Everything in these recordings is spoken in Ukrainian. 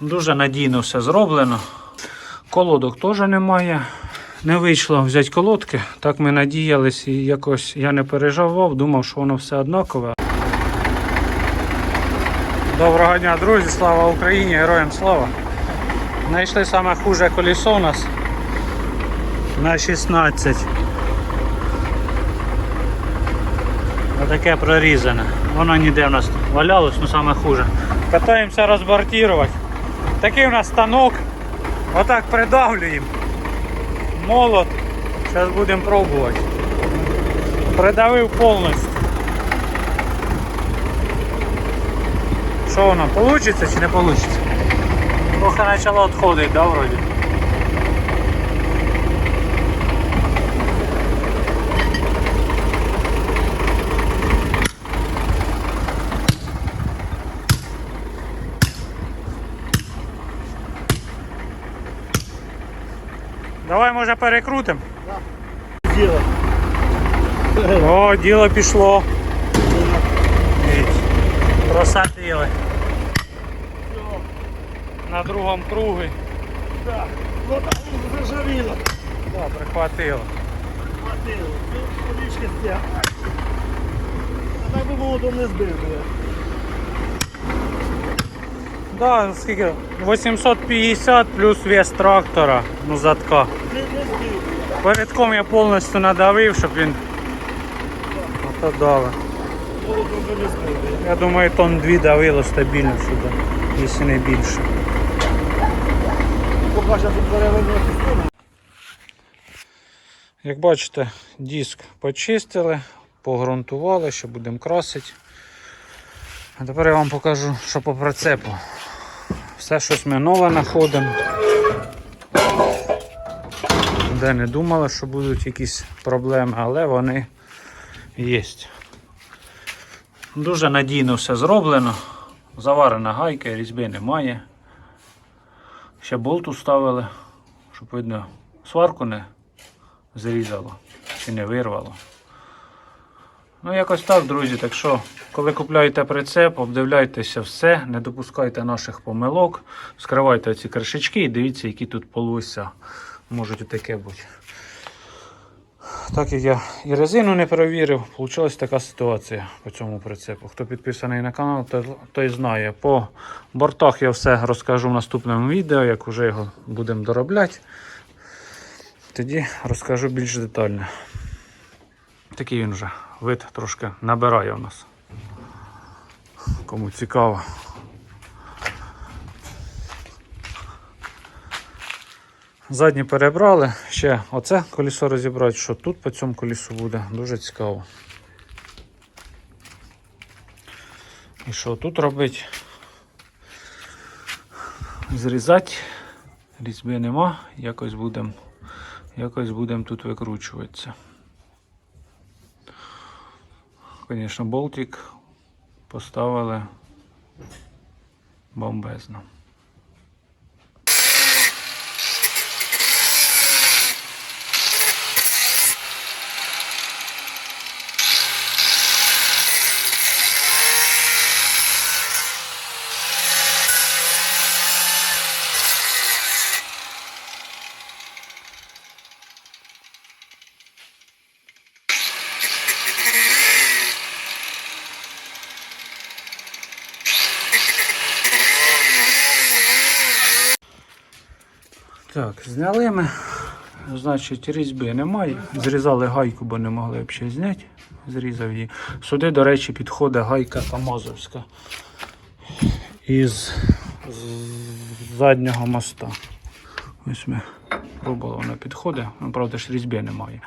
Дуже надійно все зроблено. Колодок теж немає. Не вийшло взяти колодки. Так ми надіялись і якось я не переживав, думав, що воно все однакове. Доброго дня, друзі! Слава Україні! Героям слава! Знайшли саме хуже колесо у нас на 16. Отаке прорізане. Воно ніде в нас валялось, ну саме хуже. Катаємося розбортувати. Такий у нас станок. Отак придавлюємо. Молот. Зараз будемо пробувати. Придавив повністю. Що воно, вийде чи не вийде? Трохи почало відходити, да, вроді? Може, перекрутимо. Діло. О, діло пішло. Просадили. На другому кругі. Так. Ну так зажаріло. Да, прихватило. Хватило. Тут водички. А так би молотом не збив. Да, скільки? 850 плюс вес трактора, ну задка. Передком я повністю надавив, щоб він ото дали. Я думаю, тонн 2 давило стабільно сюди, якщо не більше. Як бачите, диск почистили, погрунтували, що будемо красити. А тепер я вам покажу, що по прицепу. Все щось ми нове знаходимо. Де не думали, що будуть якісь проблеми, але вони є. Дуже надійно все зроблено. Заварена гайка, різьби немає. Ще болт уставили, щоб видно, сварку не зрізало чи не вирвало. Ну, якось так, друзі. Так що, коли купляєте прицеп, обдивляйтеся все, не допускайте наших помилок, скривайте ці кришечки і дивіться, які тут полуся можуть таке бути. Так як я і резину не перевірив, вийшла така ситуація по цьому прицепу. Хто підписаний на канал, той знає. По бортах я все розкажу в наступному відео, як вже його будемо доробляти. Тоді розкажу більш детально. Такий він вже вид трошки набирає у нас. Кому цікаво. Задні перебрали. Ще оце колесо розібрати, що тут по цьому колесу буде, дуже цікаво. І що тут робити? Зрізати. Різьби нема, якось будемо якось будемо тут викручуватися. Звісно, болтик поставили бомбезно. Так, зняли ми. Значить, різьби немає. Зрізали гайку, бо не могли б ще зняти. Зрізав її. Сюди, до речі, підходить гайка Камазовська із заднього моста. Ось ми пробували, вона підходить. Ну, правда, ж різьби немає.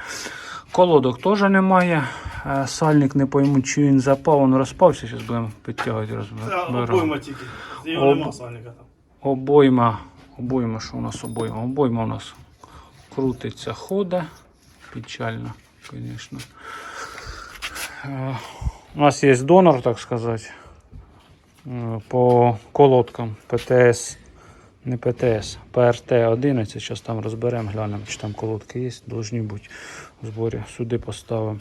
Колодок теж немає. Е, Сальник не пойму, чи він запав, він розпався. Зараз будемо підтягувати розбирати. обойма тільки. Його Об-. Обойма. Обойма, що у нас обойма? Обойма у нас крутиться, ходить. Печально, звісно. Е, У нас є донор, так сказати, е, по колодкам ПТС, не ПТС, ПРТ-11. Зараз там розберемо, глянемо, чи там колодки є, повинні бути в зборі. Сюди поставимо.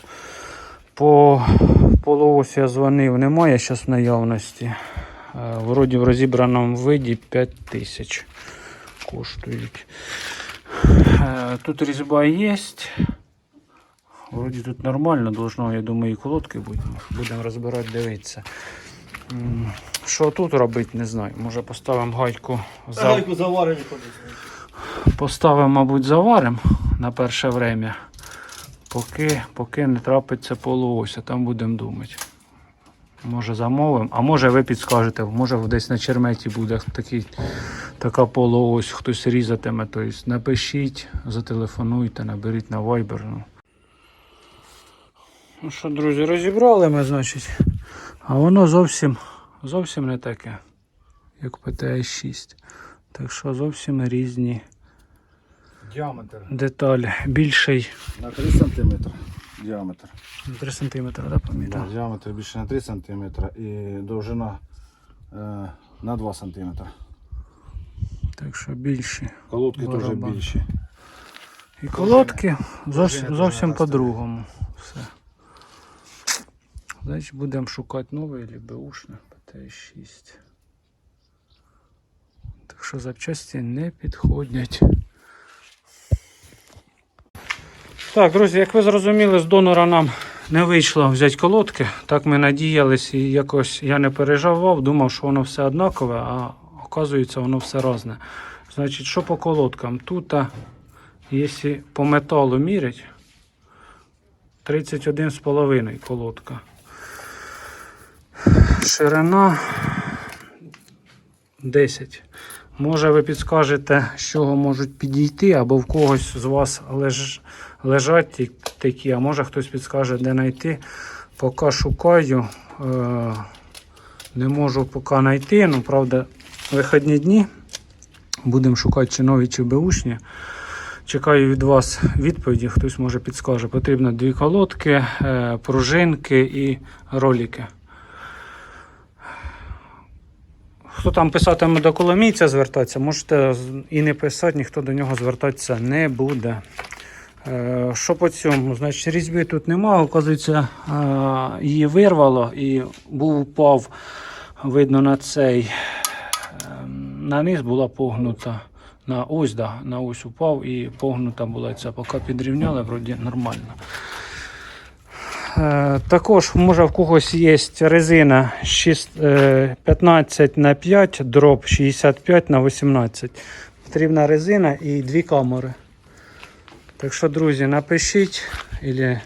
По полуосі я дзвонив, немає зараз наявності. Е, Вроді в розібраному виді 5 тисяч коштують. Е, Тут різьба є. Вроді тут нормально, должно, я думаю, і колодки бути. Будемо розбирати, дивитися. Що тут робити, не знаю. Може поставимо гайку за... Гайку ходить. Поставимо, мабуть, заварим на перше время, поки, поки не трапиться полуось, а там будемо думати. Може замовимо, а може ви підскажете, може десь на черметі буде такий, така полуось, хтось різатиме. Тобто напишіть, зателефонуйте, наберіть на Viber. Ну. ну що, друзі, розібрали ми, значить. А воно зовсім, зовсім не таке, як ПТС-6. Так що зовсім різні Діаметр. деталі. Більший На 3 см діаметр. 3 см, да, Да, діаметр більше на 3 см і довжина е, на 2 см. Так що більші. Колодки теж більші. І колодки зовсім, зовсім по-другому. Все. Значить будемо шукати новий або беушне ПТ-6. Так що запчасті не підходять. Так, друзі, як ви зрозуміли, з донора нам не вийшло взяти колодки. Так ми надіялись і якось я не переживав, думав, що воно все однакове, а оказується, воно все різне. Значить, що по колодкам? Тут, якщо по металу мірять, 31,5 колодка. Ширина 10. Може, ви підскажете, з чого можуть підійти, або в когось з вас леж... лежать такі, а може хтось підскаже, де знайти. Поки шукаю, е... не можу поки знайти. Ну, правда, вихідні дні. Будемо шукати чи нові, чи беушні. Чекаю від вас відповіді, хтось може підскаже. Потрібно дві колодки, е, пружинки і ролики. Хто там писатиме до коломійця звертатися, можете і не писати, ніхто до нього звертатися не буде. Е, Що по цьому? Значить, різьби тут немає, оказується, е, її вирвало і був упав, видно, на цей ем, на низ була погнута. На ось, да, на ось упав і погнута була ця, поки підрівняли, вроді нормально. Е, також, може, в когось є резина 6, е, 15 на 5, дроб 65 на 18. Потрібна резина і дві камери. Так що, друзі, напишіть або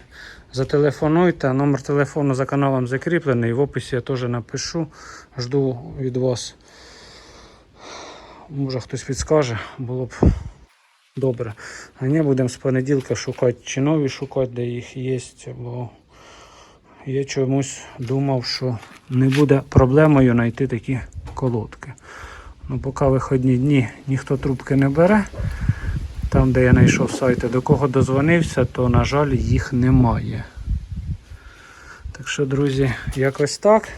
зателефонуйте. Номер телефону за каналом закріплений. В описі я теж напишу. Жду від вас. Може хтось підскаже, було б добре. А не будемо з понеділка шукати чи нові шукати, де їх є, бо я чомусь думав, що не буде проблемою знайти такі колодки. Ну, поки виходні дні ніхто трубки не бере. Там, де я знайшов сайти, до кого дозвонився, то, на жаль, їх немає. Так що, друзі, якось так.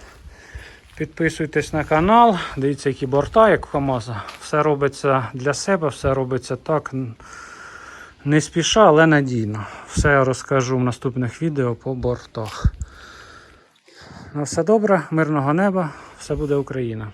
Підписуйтесь на канал, дивіться, які борта, як КАМАЗа. Все робиться для себе, все робиться так. Не спіша, але надійно. Все я розкажу в наступних відео по бортах. На все добре, мирного неба, все буде Україна.